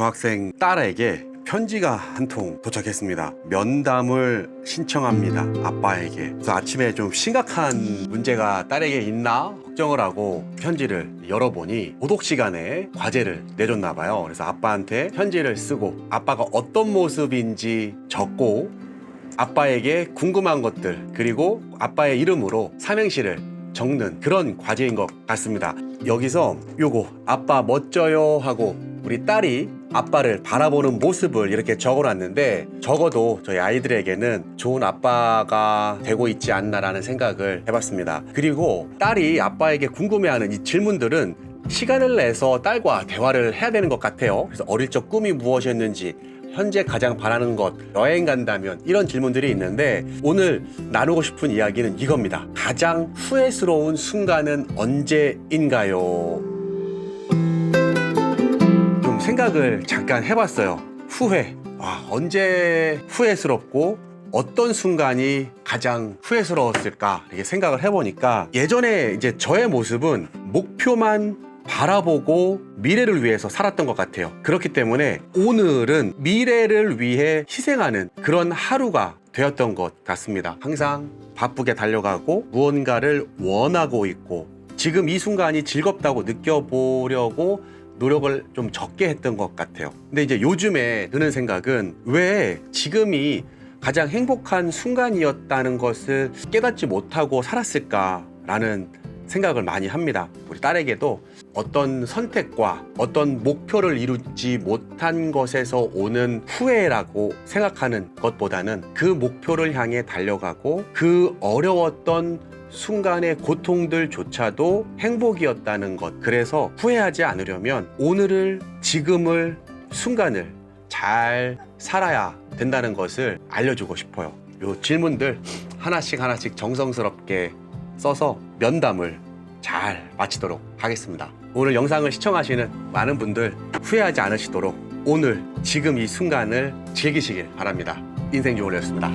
중학생 딸에게 편지가 한 통 도착했습니다. 면담을 신청합니다. 아빠에게. 그래서 아침에 좀 심각한 문제가 딸에게 있나 걱정을 하고 편지를 열어보니 도독 시간에 과제를 내줬나 봐요. 그래서 아빠한테 편지를 쓰고 아빠가 어떤 모습인지 적고 아빠에게 궁금한 것들 그리고 아빠의 이름으로 삼행시를 적는 그런 과제인 것 같습니다. 여기서 요거 아빠 멋져요 하고 우리 딸이 아빠를 바라보는 모습을 이렇게 적어놨는데 적어도 저희 아이들에게는 좋은 아빠가 되고 있지 않나라는 생각을 해봤습니다. 그리고 딸이 아빠에게 궁금해하는 이 질문들은 시간을 내서 딸과 대화를 해야 되는 것 같아요. 그래서 어릴 적 꿈이 무엇이었는지 현재 가장 바라는 것, 여행 간다면 이런 질문들이 있는데 오늘 나누고 싶은 이야기는 이겁니다. 가장 후회스러운 순간은 언제인가요? 좀 생각을 잠깐 해봤어요. 후회. 와, 언제 후회스럽고 어떤 순간이 가장 후회스러웠을까 이렇게 생각을 해보니까 예전에 이제 저의 모습은 목표만 바라보고 미래를 위해서 살았던 것 같아요. 그렇기 때문에 오늘은 미래를 위해 희생하는 그런 하루가 되었던 것 같습니다. 항상 바쁘게 달려가고 무언가를 원하고 있고 지금 이 순간이 즐겁다고 느껴보려고 노력을 좀 적게 했던 것 같아요. 근데 이제 요즘에 드는 생각은 왜 지금이 가장 행복한 순간이었다는 것을 깨닫지 못하고 살았을까라는 생각을 많이 합니다. 우리 딸에게도 어떤 선택과 어떤 목표를 이루지 못한 것에서 오는 후회라고 생각하는 것보다는 그 목표를 향해 달려가고 그 어려웠던 순간의 고통들조차도 행복이었다는 것. 그래서 후회하지 않으려면 오늘을, 지금을, 순간을 잘 살아야 된다는 것을 알려주고 싶어요. 요 질문들 하나씩 하나씩 정성스럽게 써서 면담을 잘 마치도록 하겠습니다. 오늘 영상을 시청하시는 많은 분들 후회하지 않으시도록 오늘 지금 이 순간을 즐기시길 바랍니다. 인생 좋은 였습니다